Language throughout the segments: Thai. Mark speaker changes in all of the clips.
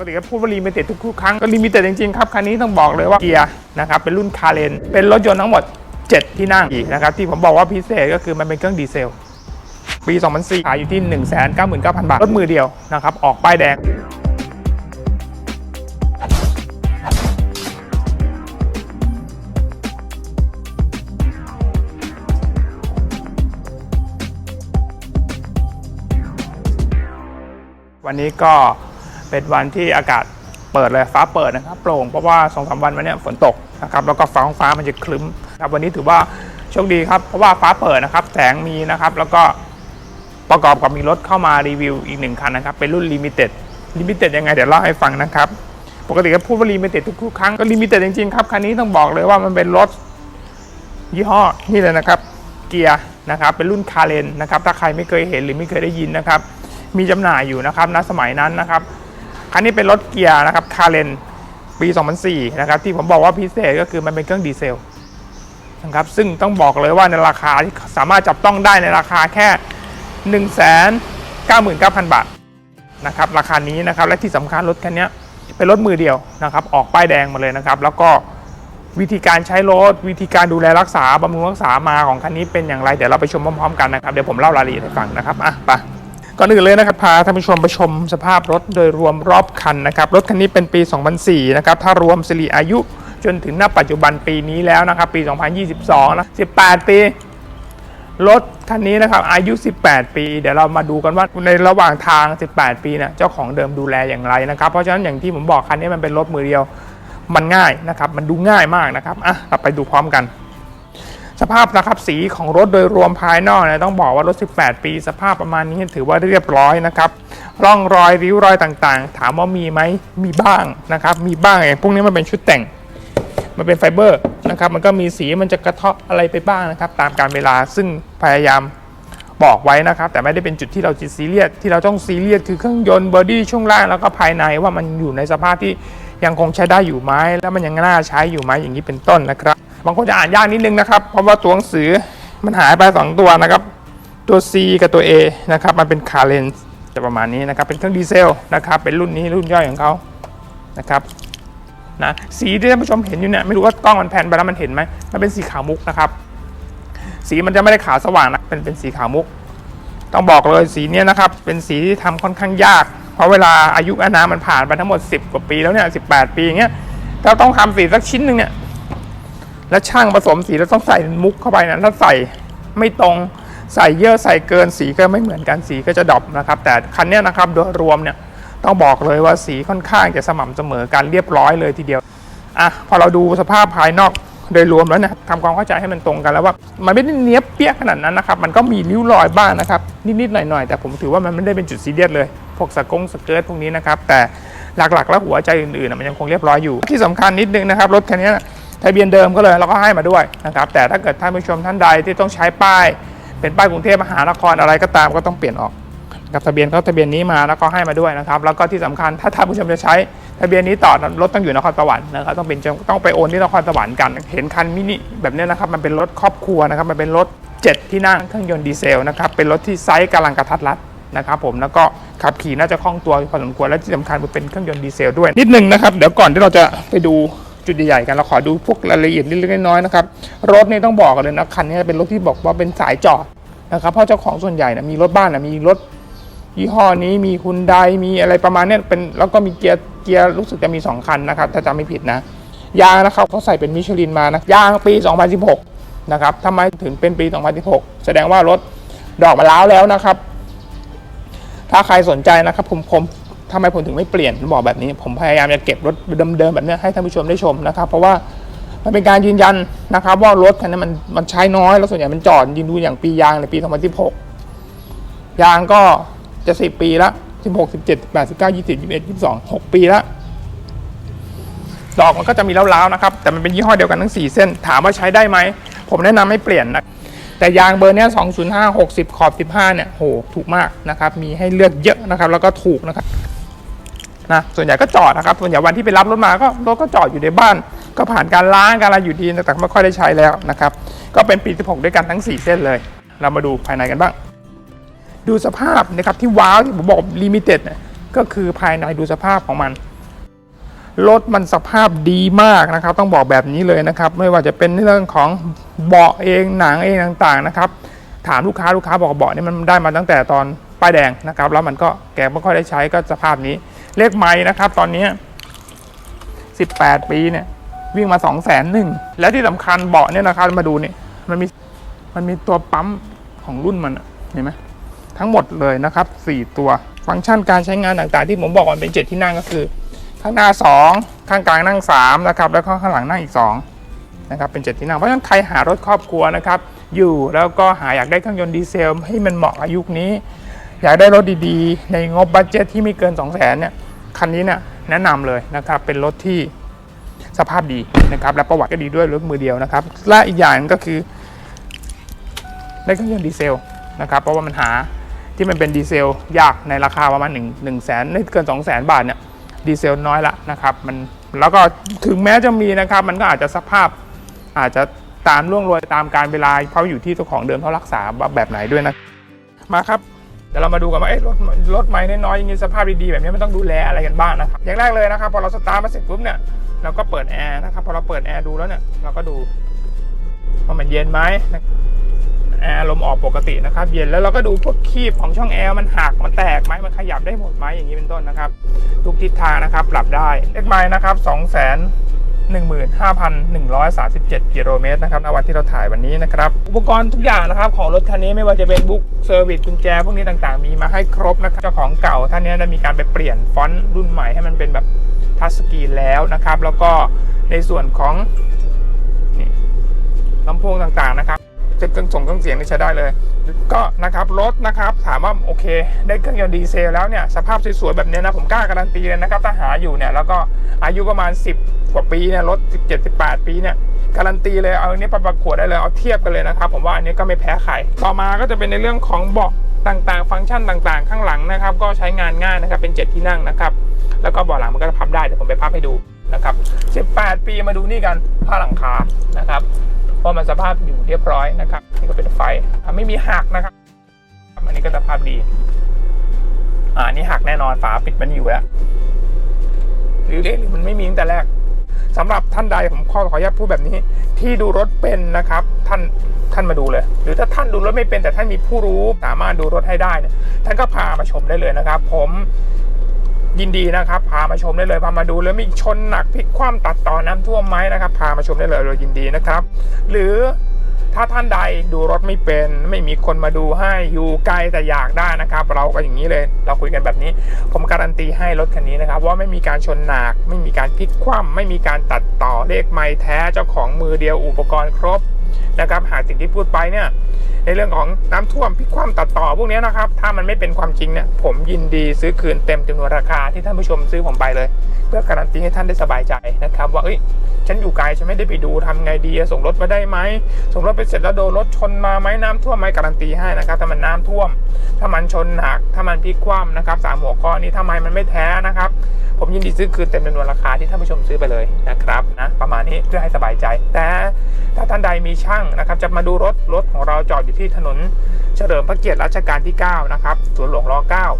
Speaker 1: กติก็พูดว่าลิมิเต็ดทุกๆครั้งก็ลิมิเต็ดจริงๆครับคันนี้ต้องบอกเลยว่าเกียร์นะครับเป็นรุ่นคาร์เลนเป็นรถยนต์ทั้งหมด 7 ที่นั่งอีกนะครับที่ผมบอกว่าพิเศษก็คือมันเป็นเครื่องดีเซลปี 2004 ขายอยู่ที่ 199,000 บาทรถมือเดียวนะครับออกป้ายแดงวันนี้ก็ เป็นวันที่อากาศเปิดเลยฟ้าเปิดนะครับโปร่งเพราะว่าสองสามวันมาเนี้ยฝนตกนะครับแล้วก็ฟ้าฟ้ามันจะคลึ้มครับวันนี้ถือว่าโชคดีครับเพราะว่าฟ้าเปิดนะครับ แสงมีนะครับแล้วก็ประกอบกับมีรถเข้ามารีวิวอีกหนึ่งคันนะครับ เป็นรุ่นลิมิเต็ดลิมิเต็ดยังไงเดี๋ยวเล่าให้ฟังนะครับ ปกติก็พูดว่าลิมิเต็ดทุกๆครั้งก็ลิมิเต็ดจริงๆครับคันนี้ต้องบอกเลยว่ามันเป็นรถยี่ห้อนี่เลยนะครับเกียร์นะครับเป็นรุ่นคาเลนนะครับถ้าใครไม่เคยเห็นหรือไม่เคยได้ยินนะครับมีจำหน่ายอยู่นะครับณสมัยนั้นนะครับ คันนี้เป็นรถเกียร์นะครับคาร์เลนปี 2004 นะครับ ที่ผมบอกว่าพิเศษก็คือมันเป็นเครื่องดีเซลนะครับซึ่งต้องบอกเลยว่าในราคาที่สามารถจับต้องได้ในราคาแค่ 1 9 9 0 0 0 บาทนะครับราคานี้นะครับและที่สำคัญรถคันนี้เป็นรถมือเดียวนะครับ ออกป้ายแดงมาเลยนะครับ แล้วก็วิธีการใช้รถวิธีการดูแลรักษาบำรุงรักษามาของคันนี้เป็นอย่างไร เดี๋ยวเราไปชมพร้อมๆกันนะครับ เดี๋ยวผมเล่ารายละเอียดให้ฟังนะครับอะไป ก่อนอื่นเลยนะครับพาท่านผู้ชมไปชมสภาพรถโดยรวมรอบคันนะครับ รถคันนี้เป็นปี 2004 นะครับ ถ้ารวมสิริอายุจนถึงณปัจจุบันปีนี้แล้วนะครับ ปี 2022นะ18 ปี รถคันนี้นะครับอายุ 18 ปี เดี๋ยวเรามาดูกันว่าในระหว่างทาง 18 ปีเนี่ยเจ้าของเดิมดูแลอย่างไรนะครับ เพราะฉะนั้นอย่างที่ผมบอกคันนี้มันเป็นรถมือเดียว มันง่ายนะครับ มันดูง่ายมากนะครับอะเราไปดูพร้อมกัน สภาพนะครับสีของรถโดยรวมภายนอกเนี่ยต้องบอกว่ารถ 18 ปี สภาพประมาณนี้ถือว่าเรียบร้อยนะครับร่องรอยริ้วรอยต่างๆ ถามว่ามีไหมมีบ้างนะครับ มีบ้างอย่างพวกนี้มันเป็นชุดแต่ง มันเป็นไฟเบอร์นะครับ มันก็มีสีมันจะกระเทาะอะไรไปบ้างนะครับ ตามการเวลาซึ่งพยายามบอกไว้นะครับ แต่ไม่ได้เป็นจุดที่เราจะซีเรียสที่เราต้องซีเรียสคือเครื่องยนต์บอดี้ช่วงล่างแล้วก็ภายในว่ามันอยู่ในสภาพที่ยังคงใช้ได้อยู่ไหมแล้วมันยังน่าใช้อยู่ไหมอย่างนี้เป็นต้นนะครับ บางคนจะอ่านยากนิดนึงนะครับ เพราะว่าตัวหนังสือมันหายไป 2 ตัวนะครับ ตัว C กับตัว A นะครับ มันเป็นคาร์เลนจะประมาณนี้นะครับ เป็นเครื่องดีเซลนะครับ เป็นรุ่นนี้รุ่นย่อยของเขานะครับนะสีที่ท่านผู้ชมเห็นอยู่เนี่ยไม่รู้ว่ากล้องมันแพนไปแล้วมันเห็นไหมมันเป็นสีขาวมุกนะครับ สีมันจะไม่ได้ขาวสว่างนะเป็นเป็นสีขาวมุก ต้องบอกเลยสีเนี้ยนะครับ เป็นสีที่ทำค่อนข้างยาก เพราะเวลาอายุอานามมันผ่านไปทั้งหมด 10 กว่าปีแล้วเนี่ยสิปีอย่างเงี้ยเราต้องทำสีสักชิ้นหนึ่งเนี่ย แล้วช่างผสมสีแล้วต้องใส่มุกเข้าไปนะถ้าใส่ไม่ตรงใส่เยอะใส่เกินสีก็ไม่เหมือนกันสีก็จะดรอปนะครับ แต่คันนี้นะครับโดยรวมเนี่ยต้องบอกเลยว่าสีค่อนข้างจะสม่ำเสมอการเรียบร้อยเลยทีเดียวอะพอเราดูสภาพภายนอกโดยรวมแล้วนะทำความเข้าใจให้มันตรงกันแล้วว่า มันไม่ได้เนี้ยบเปี้ยขนาดนั้นนะครับ มันก็มีริ้วรอยบ้างนะครับ นิดๆหน่อยๆ แต่ผมถือว่ามันไม่ได้เป็นจุดซีเรียสเลย พวกสกงสเกิร์ตพวกนี้นะครับ แต่หลักๆ แล้วหัวใจอื่นๆมันยังคงเรียบร้อยอยู่ ที่สำคัญนิดนึงนะครับ รถคันนี้นะ ทะเบียนเดิมก็เลยเราก็ให้มาด้วยนะครับ แต่ถ้าเกิดท่านผู้ชมท่านใดที่ต้องใช้ป้าย เป็นป้ายกรุงเทพมหานครอะไรก็ตามก็ต้องเปลี่ยนออกกับทะเบียนเขาทะเบียนนี้มาแล้วก็ให้มาด้วยนะครับ แล้วก็ที่สำคัญถ้าท่านผู้ชมจะใช้ทะเบียนนี้ต่อรถต้องอยู่นครสวรรค์นะครับต้องเป็นต้องไปโอนที่นครสวรรค์กันเห็นคันมินิแบบนี้นะครับมันเป็นรถครอบครัวนะครับมันเป็นรถ 7 ที่นั่งเครื่องยนต์ดีเซลนะครับเป็นรถที่ไซส์กำลังกระทัดรัดนะครับผมแล้วก็ขับขี่น่าจะคล่องตัวพอสมควรและที่สำคัญมันเป็นเครื่องยนต์ดีเซลด้วยนิดนึงนะครับเดี๋ยวก่อนที่เราจะไปดู จุดใหญ่ๆกันเราขอดูพวกรายละเอียดเล็กๆน้อยๆนะครับรถนี่ต้องบอกกันเลยนะคันนี้เป็นรถที่บอกว่าเป็นสายจอดนะครับเพราะเจ้าของส่วนใหญ่นะมีรถบ้านนะมีรถยี่ห้อนี้มีคุณไดมีอะไรประมาณนี้เป็นแล้วก็มีเกียร์เกียร์รู้สึกจะมี 2 คันนะครับถ้าจำไม่ผิดนะ ยางนะครับเขาใส่เป็นมิชลินมานะยางปี 2016 นะครับทำไมถึงเป็นปี 2016 แสดงว่ารถดอกมาแล้วแล้วนะครับ ถ้าใครสนใจนะครับผมผม ทำไมผมถึงไม่เปลี่ยนบอกแบบนี้ ผมพยายามจะเก็บรถเดิมๆแบบนี้ให้ท่านผู้ชมได้ชมนะครับ เพราะว่ามันเป็นการยืนยันนะครับ ว่ารถคันนี้มันมันใช้น้อยแล้วส่วนใหญ่มันจอดยินดูอย่างปียางในปี 2016 ยางก็จะสิบปีละสิบหกสิบเจ็ดแปดสิบเก้ายี่สิบยี่สิบเอ็ดยี่สิบสองหกปีละดอกมันก็จะมีแล้วๆนะครับ แต่มันเป็นยี่ห้อเดียวกันทั้งสี่เส้น ถามว่าใช้ได้ไหม ผมแนะนำให้เปลี่ยนนะแต่ยางเบอร์เนี้ยสองศูนย์ห้าหกสิบขอบสิบห้าเนี่ย โห ถูกมากนะครับ มีให้เลือกเยอะนะครับ แล้วก็ถูกนะครับ นะส่วนใหญ่ก็จอดนะครับส่วนใหญ่วันที่ไปรับรถมาก็รถก็จอดอยู่ในบ้าน ก็ผ่านการล้างการอะไรอยู่ดีแต่ไม่ค่อยได้ใช้แล้วนะครับก็เป็นปี16ด้วยกันทั้ง 4 เส้นเลย เรามาดูภายในกันบ้าง ดูสภาพนะครับที่ว้าวที่ผมบอกลิมิเต็ดเนี่ยก็คือภายในดูสภาพของมันรถมันสภาพดีมากนะครับ ต้องบอกแบบนี้เลยนะครับ ไม่ว่าจะเป็นเรื่องของเบาะเองหนังเองต่างๆนะครับ ถามลูกค้าลูกค้าบอกเบาะนี่มันได้มาตั้งแต่ตอนป้ายแดงนะครับ แล้วมันก็แกไม่ค่อยได้ใช้ก็สภาพนี้ เลขไม้นะครับ ตอนนี้ 18 ปีเนี่ย วิ่งมา 2 0 0 0 0 0หนึ่งและที่สำคัญเบาะเนี่ยนะครับมาดูนี่มันมีมันมีตัวปั๊มของรุ่นมันเห็นไหมทั้งหมดเลยนะครับ 4 ตัวฟังก์ชันการใช้งานต่างๆ ที่ผมบอกว่ามันเป็น 7 ที่นั่งก็คือ ข้างหน้า 2 ข้างกลางนั่ง3นะครับแล้วก็ข้างหลังนั่งอีก 2 นะครับ เป็น 7 ที่นั่งเพราะฉะนั้นใครหารถครอบครัวนะครับ อยู่แล้วก็หาอยากได้เครื่องยนต์ดีเซลให้มันเหมาะกับยุคนี้ อยากได้รถดีๆ ในงบบัตเจ็ตที่ไม่เกิน 2 0 0 0 0 0เนี่ยคันนี้เนี่ยแนะนำเลยนะครับเป็นรถที่สภาพดีนะครับและประวัติก็ดีด้วยรถมือเดียวนะครับและอีกอย่างก็คือได้เครื่องยนต์ดีเซลนะครับเพราะว่ามันหาที่มันเป็นดีเซลยากในราคาประมาณ1 1 0 0 0 0แสนเกิน 2 0 0 0 0 0บาทเนี่ยดีเซลน้อยละนะครับมันแล้วก็ถึงแม้จะมีนะครับมันก็อาจจะสภาพอาจจะตามล่วงโรยตามการเวลาเพราะอยู่ที่เจ้าของเดิมเขารักษาแบบไหนด้วยนะมาครับ เดี๋ยวเรามาดูกันว่าเอ๊ะรถรถไม่น้อยๆอย่างนี้สภาพดีๆแบบนี้มันต้องดูแลอะไรกันบ้างนะครับอย่างแรกเลยนะครับพอเราสตาร์ทมาเสร็จปุ๊บเนี่ยเราก็เปิดแอร์นะครับพอเราเปิดแอร์ดูแล้วเนี่ยเราก็ดูว่ามันเย็นไหมแอร์ลมออกปกตินะครับ เย็นแล้วเราก็ดูพวกคีบของช่องแอร์มันหักมันแตกไหมมันขยับได้หมดไหมอย่างนี้เป็นต้นนะครับ ทุกทิศทางนะครับปรับได้เลขไม้นะครับ2 1 5 1 3 7 กิโลเมตรนะครับในวันที่เราถ่ายวันนี้นะครับ อุปกรณ์ทุกอย่างนะครับของรถคันนี้ไม่ว่าจะเป็นบุ๊กเซอร์วิสกุญแจพวกนี้ต่างๆ มีมาให้ครบนะครับเจ้าของเก่าท่านนี้ได้มีการไปเปลี่ยนฟอนต์รุ่นใหม่ให้มันเป็นแบบทัชสกรีนแล้วนะครับ แล้วก็ในส่วนของนี่ลำโพงต่างๆนะครับ จะเครื่องส่งเครื่องเสียงนี่ใช้ได้เลย ก็นะครับรถนะครับถามว่าโอเค ได้เครื่องยนต์ดีเซลแล้วเนี่ยสภาพสวยๆแบบนี้นะผมกล้าการันตีเลยนะครับถ้าหาอยู่เนี่ยแล้วก็อายุประมาณ 10 กว่าปีเนี่ยรถ 17 18 ปีเนี่ยการันตีเลยเอาอันนี้ไปประกวดได้เลยเอาเทียบกันเลยนะครับผมว่าอันนี้ก็ไม่แพ้ใครต่อมาก็จะเป็นในเรื่องของเบาะต่างๆ ฟังก์ชันต่างๆ ข้างหลังนะครับ ก็ใช้งานง่ายนะครับเป็น 7 ที่นั่งนะครับแล้วก็เบาะหลังมันก็พับได้เดี๋ยวผมไปพับให้ดูนะครับ 18 ปีมาดูนี่กันผ้าหลังคานะครับ เพราะมันสภาพอยู่เรียบร้อยนะครับนี่ก็เป็นไฟไม่มีหักนะครับอันนี้ก็สภาพดี อ่านี่หักแน่นอนฝาปิดมันอยู่แล้วหรือเละหรือมันไม่มีตั้งแต่แรกสำหรับท่านใดผมขอขออนุญาตพูดแบบนี้ ที่ดูรถเป็นนะครับ ท่านท่านมาดูเลย หรือถ้าท่านดูรถไม่เป็นแต่ท่านมีผู้รู้สามารถดูรถให้ได้เนี่ยท่านก็พามาชมได้เลยนะครับ ผม ยินดีนะครับ พามาชมได้เลย พามาดูแล้วมีชนหนักพลิกคว่ำตัดต่อน้ำท่วมไหมนะครับ พามาชมได้เลยเรายินดีนะครับ หรือถ้าท่านใดดูรถไม่เป็นไม่มีคนมาดูให้อยู่ไกลแต่อยากได้นะครับ เราก็อย่างนี้เลย เราคุยกันแบบนี้ ผมการันตีให้รถคันนี้นะครับ ว่าไม่มีการชนหนัก ไม่มีการพลิกคว่ำไม่มีการตัดต่อเลขไม้แท้เจ้าของมือเดียวอุปกรณ์ครบ นะครับ หากสิ่งที่พูดไปเนี่ยในเรื่องของน้ำท่วมพิความตัดต่อพวกนี้นะครับ ถ้ามันไม่เป็นความจริงเนี่ยผมยินดีซื้อคืนเต็มจำนวนราคาที่ท่านผู้ชมซื้อผมไปเลย เพื่อการันตีให้ท่านได้สบายใจนะครับ ว่าเอ้ย ฉันอยู่ไกลฉันไม่ได้ไปดูทำไงดีส่งรถมาได้ไหมส่งรถไปเสร็จแล้วโดนรถชนมาไหมน้ำท่วมไหมการันตีให้นะครับถ้ามันน้ำท่วม ถ้ามันชนหนักถ้ามันพลิกคว่ำนะครับสามหัวข้อนี้ทำไมมันไม่แท้นะครับ ผมยินดีซื้อคืนเต็มจำนวนราคาที่ท่านผู้ชมซื้อไปเลยนะครับนะประมาณนี้เพื่อให้สบายใจ แต่ถ้าท่านใดมีช่างนะครับ จะมาดูรถรถของเราจอดอยู่ที่ถนน เฉลิมพระเกียรติรัชกาลที่ 9 นะครับสวนหลวงร9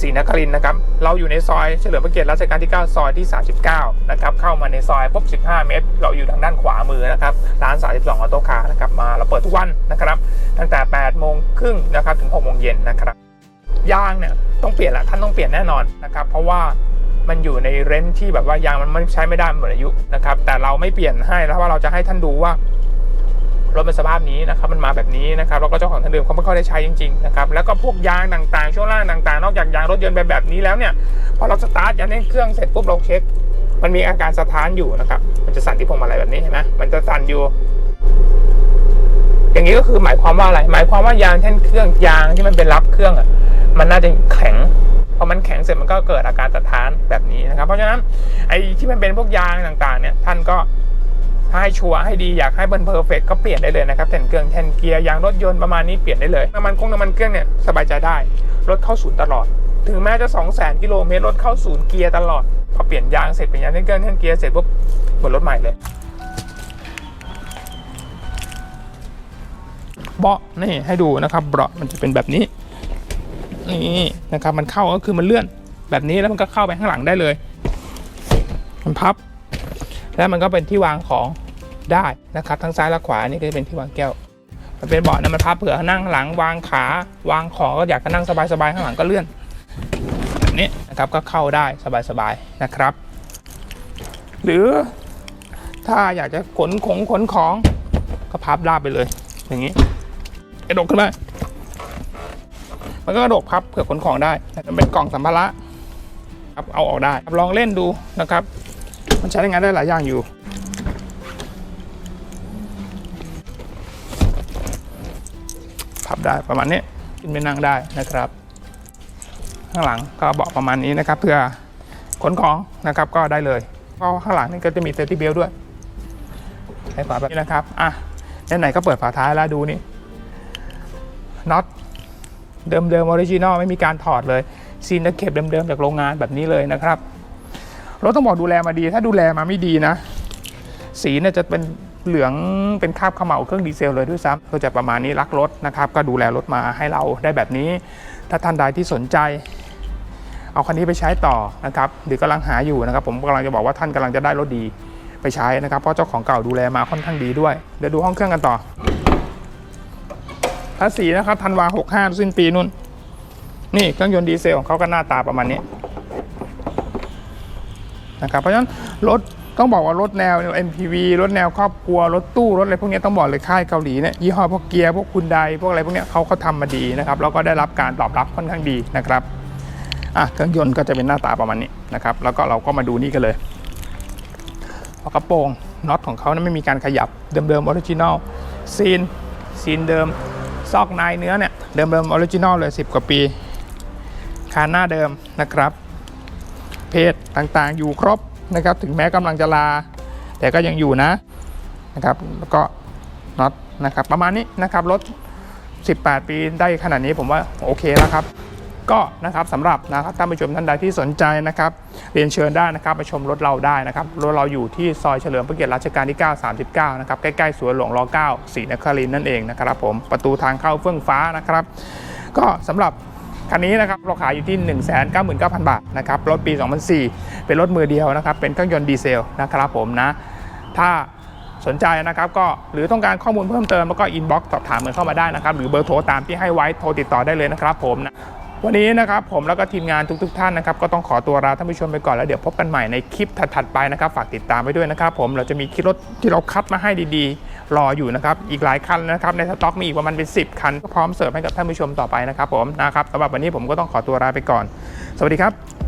Speaker 1: ศรีนครินนะครับ เราอยู่ในซอยเฉลิมพระเกียรติรัชกาลที่ 9 ซอยที่ 39 นะครับ เข้ามาในซอยปุ๊บ 15 เมตร เราอยู่ทางด้านขวามือนะครับ ร้าน 32ออโต้คาร์นะครับ มาเราเปิดทุกวันนะครับ ตั้งแต่ 8 โมงครึ่งนะครับ ถึง 6 โมงเย็นนะครับ ยางเนี่ยต้องเปลี่ยนแหละท่านต้องเปลี่ยนแน่นอนนะครับ เพราะว่ามันอยู่ในเรนจ์ที่แบบว่ายางมันไม่ใช้ไม่ได้หมดอายุนะครับ แต่เราไม่เปลี่ยนให้แล้วว่าเราจะให้ท่านดูว่า รถเป็นสภาพนี้นะครับมันมาแบบนี้นะครับแล้วก็เจ้าของท่านเดิมเขาไม่ค่อยได้ใช้จริงๆนะครับแล้วก็พวกยางต่างๆ ช่วงล่างต่างๆ นอกจากยางรถยนต์แบบแบบนี้แล้วเนี่ยพอเราสตาร์ทยันเร่งเครื่องเสร็จปุ๊บเราเช็ค มันมีอาการสะท้านอยู่นะครับมันจะสั่นที่พวงมาลัยแบบนี้เห็นไหมมันจะสั่นอยู่ อย่างนี้ก็คือหมายความว่าอะไร หมายความว่ายางแท่นเครื่องยางที่มันเป็นรับเครื่องอะมันน่าจะแข็งพอมันแข็งเสร็จมันก็เกิดอาการสะท้านแบบนี้นะครับ เพราะฉะนั้นไอ้ที่มันเป็นพวกยางต่างๆเนี่ยท่านก็ ถ้าให้ชัวร์ให้ดีอยากให้มันเพอร์เฟกก็เปลี่ยนได้เลยนะครับแผ่นเครื่องแทนเกียร์ยางรถยนต์ประมาณนี้เปลี่ยนได้เลยน้ำมันคงน้ำมันเครื่องเนี่ยสบายใจได้รถเข้าศูนย์ตลอด ถึงแม้จะ 2 0 0 0 0 0กิโลเมตรรถเข้าศูนย์เกียร์ตลอดพอเปลี่ยนยางเสร็จเปลี่ยนยางแทนเครื่องแทนเกียร์เสร็จปุ๊บเหมือนรถใหม่เลยเบาะนี่ให้ดูนะครับเบาะมันจะเป็นแบบนี้นี่นะครับมันเข้าก็คือมันเลื่อนแบบนี้แล้วมันก็เข้าไปข้างหลังได้เลย มันพับ แล้วมันก็เป็นที่วางของได้นะครับ ทั้งซ้ายและขวานี่ก็จะเป็นที่วางแก้ว มันเป็นเบาะนะมันพับเผื่อนั่งหลังวางขาวางของก็อยากจะนั่งสบายๆข้างหลังก็เลื่อนแบบนี้นะครับก็เข้าได้สบายๆนะครับ หรือถ้าอยากจะขนของขนของก็พับราบไปเลย อย่างนี้กระดกขึ้นมามันก็กระดกพับเผื่อขนของได้มันเป็นกล่องสัมภาระครับเอาออกได้ลองเล่นดูนะครับ ใช้งานได้หลายอย่างอยู่พับได้ประมาณนี้ขึ้นไปนั่งได้นะครับ ข้างหลังก็เบาะประมาณนี้นะครับ เพื่อขนของนะครับก็ได้เลยเพราะข้างหลังนี่ก็จะมีเซฟตี้เบลด้วยให้ฝาแบบนี้นะครับอะไหนๆก็เปิดฝาท้ายแล้วดูนี่น็อตเดิมๆออริจินอลไม่มีการถอดเลยซีนตะเข็บเดิมๆจากโรงงานแบบนี้เลยนะครับ รถต้องบอกดูแลมาดี ถ้าดูแลมาไม่ดีนะ สีเนี่ยจะเป็นเหลืองเป็นคราบเขม่าเครื่องดีเซลเลยด้วยซ้ำก็จะประมาณนี้รักรถนะครับ ก็ดูแลรถมาให้เราได้แบบนี้ ถ้าท่านใดที่สนใจ เอาคันนี้ไปใช้ต่อนะครับหรือกำลังหาอยู่นะครับ ผมกำลังจะบอกว่าท่านกำลังจะได้รถดีไปใช้นะครับ เพราะเจ้าของเก่าดูแลมาค่อนข้างดีด้วย เดี๋ยวดูห้องเครื่องกันต่อภาษีนะครับธันวา65สิ้นปีนุ่น นี่เครื่องยนต์ดีเซลของเขาก็หน้าตาประมาณนี้ นะครับเพราะฉะนั้นรถต้องบอกว่ารถแนว MPV รถแนวครอบครัว รถตู้รถอะไรพวกนี้ต้องบอกเลยค่ายเกาหลีเนี่ยยี่ห้อพวกเกียร์พวกคุณไดพวกอะไรพวกนี้เขาเขาทำมาดีนะครับแล้วก็ได้รับการตอบรับค่อนข้างดีนะครับอะเครื่องยนต์ก็จะเป็นหน้าตาประมาณนี้นะครับแล้วก็เราก็มาดูนี่กันเลยกระโปรงน็อตของเขานั้นไม่มีการขยับเดิมๆออริจินอลซีนซีนเดิมซอกในเนื้อเนี่ยเดิมๆออริจินอลเลย 10 กว่าปีคานหน้าเดิมนะครับ เพศต่างๆ อยู่ครบนะครับ ถึงแม้กำลังจะลา แต่ก็ยังอยู่นะนะครับ แล้วก็น็อตนะครับ ประมาณนี้นะครับรถ 18 ปีได้ขนาดนี้ผมว่าโอเคแล้วครับ ก็นะครับสำหรับนะครับท่านผู้ชมท่านใดที่สนใจนะครับ เรียนเชิญได้นะครับมาชมรถเราได้นะครับรถเราอยู่ที่ซอยเฉลิมพระเกียรติรัชกาลที่ 9 39 นะครับใกล้ๆสวนหลวงร9ศรีนครินทร์นั่นเองนะครับ ผมประตูทางเข้าเฟื่องฟ้านะครับ ก็สำหรับ คันนี้นะครับเราขายอยู่ที่ 1 9 9 0 0 0 บาทนะครับรถปี 2004 เป็นรถมือเดียวนะครับเป็นเครื่องยนต์ดีเซลนะครับผมนะถ้าสนใจนะครับก็หรือต้องการข้อมูลเพิ่มเติมแล้วก็อินบ็อกซ์สอบถามกันเข้ามาได้นะครับหรือเบอร์โทรตามที่ให้ไว้โทรติดต่อได้เลยนะครับผมนะวันนี้นะครับผมแล้วก็ทีมงานทุกๆทท่านนะครับก็ต้องขอตัวลาท่านผู้ชมไปก่อนแล้วเดี๋ยวพบกันใหม่ในคลิปถัดๆไปนะครับฝากติดตามไว้ด้วยนะครับผมเราจะมีคลิปรถที่เราคัดมาให้ดีๆ รออยู่นะครับ อีกหลายคันนะครับ ในสต็อกมีอีกประมาณเป็น 10 คันก็พร้อมเสิร์ฟให้กับท่านผู้ชมต่อไปนะครับผมนะครับสำหรับวันนี้ผมก็ต้องขอตัวลาไปก่อน สวัสดีครับ